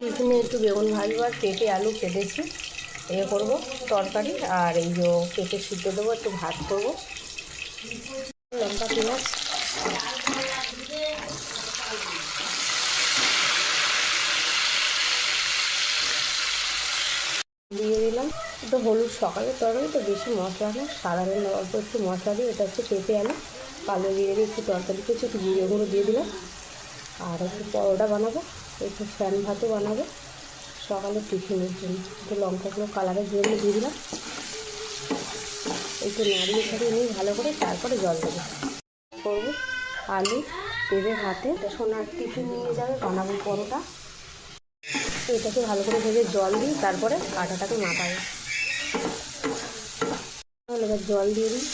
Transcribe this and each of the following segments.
এখানে একটু বেগুন ভাজবো আর পেঁপে আলু কেটেছি। এ করব তরকারি আর এই যে পেঁপে সিদ্ধ দেবো, একটু ভাত করব। লঙ্কা পেঁয়াজ। দিয়ে দিলাম। একটু হলুদ সকালের তরকারি তো বেশি মশলা না সাধারণ অল্প একটু মশলা দিয়ে এটা হচ্ছে পেঁপে আলু, কালো জিরে দিয়ে একটু তরকারি করছি, একটু দিয়ে দিলাম। আর একটু পরোটা বানাবো। একটু ফ্যান ভাতও বানাবো। সকালে টিফিনের জন্য। একটু লঙ্কাগুলো কালারের জন্য দিয়ে দিলাম। একটু নাড়িয়ে ছাড়িয়ে নিয়ে ভালো করে তারপরে জল দেবো। করব আলু পেঁপে এটা সোনার টিফিন নিয়ে যাবে, বানাবো পরোটা। এটাকে ভালো করে ভেজে জল দিই তারপরে আটাটাকে মাখাবো এবার জল দিয়ে দিই।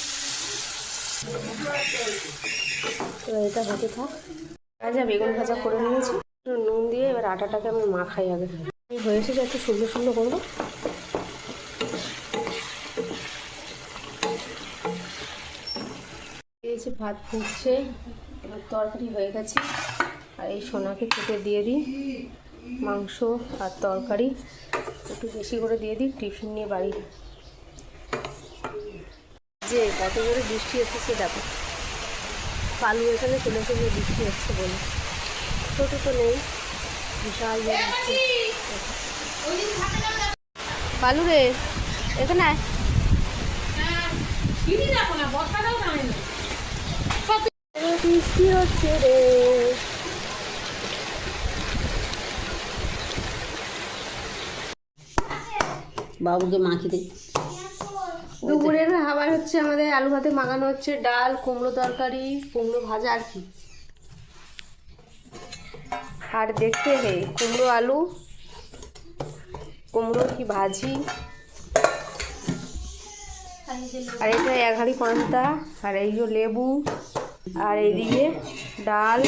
এবার এটা হতে থাক। ভাজা বেগুন ভাজা করে নিয়েছি। এবার আটাটাকে আমি মাখাই আগে। এই হয়ে এসেছে একটু সুন্দর সুন্দর করব। দিয়েছি ভাত ফুটছে তরকারি হয়ে গেছে। আর এই সোনাকে কেটে দিয়ে দিই, মাংস আর তরকারি। একটু বেশি করে দিয়ে দিই, টিফিন নিয়ে বাড়ি। যে কত করে বৃষ্টি এসেছে দেখো। কালু এখানে চলে এসেছে, বৃষ্টি হচ্ছে বলে। ছোটো তো নেই। বিশাল জোরে রে এখানে আয়। বৃষ্টি হচ্ছে রে বাবুকে মাখি দে দুপুরের খাবার হচ্ছে আমাদের আলু ভাতে মাখানো হচ্ছে ডাল কুমড়ো তরকারি কুমড়ো ভাজা আর কি। আর দেখতে হে, কুমড়ো আলু, কুমড়ো কি ভাজি। আর এটা এক হাঁড়ি পান্তা, আর এই যে লেবু, আর এইদিকে ডাল,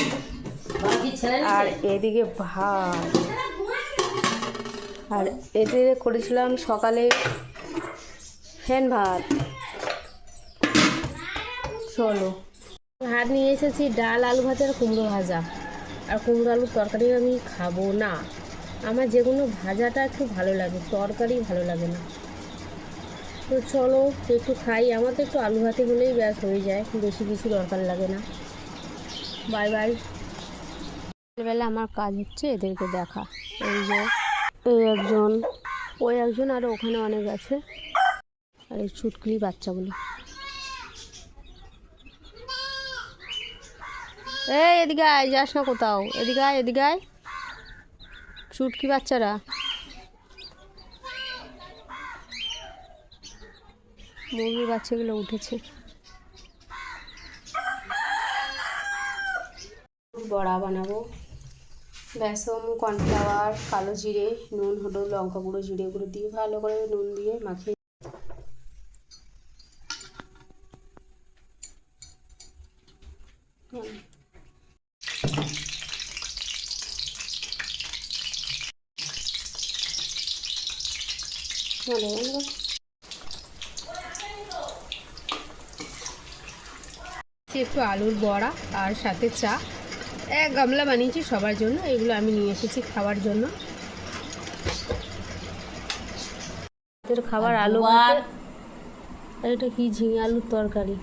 আর এদিকে ভাত। আর এতে করেছিলাম সকালে ফ্যান ভাত। চলো। ভাত নিয়ে এসেছি ডাল, আলু ভাত আর কুমড়ো ভাজা। আর কুমড়ো আলুর তরকারি আমি খাব না। আমার যে কোনো ভাজাটা একটু ভালো লাগে, তরকারি ভালো লাগে না। তো চলো, একটু খাই। আমার তো একটু আলু ভাতে হলেই ব্যাস হয়ে যায়, বেশি কিছু দরকার লাগে না। Bye bye. বেলা আমার কাজ হচ্ছে, এদেরকে দেখা। এই যে, এই একজন, ওই একজন আর ওখানে অনেক আছে। আর এই চুটকুলি বাচ্চাগুলো এই, এদিকে আয়, যাস না কোথাও। এদিকে আয় এদিকে আয়। চুটকি বাচ্চারা। মুরগির বাচ্চাগুলো উঠেছে। বড়া বানাবো। বেসন, কর্নফ্লাওয়ার, কালো জিরে, নুন, হলুদ, লঙ্কা গুঁড়ো, জিরে গুঁড়ো দিয়ে ভালো করে নুন দিয়ে মাখিয়ে। ভালো। একটু আলুর বড়া আর সাথে চা এক গামলা বানিয়েছি সবার জন্য এগুলো আমি নিয়ে এসেছি খাওয়ার জন্য খাবার আলু। আর এটা কি ঝিঙে আলুর তরকারি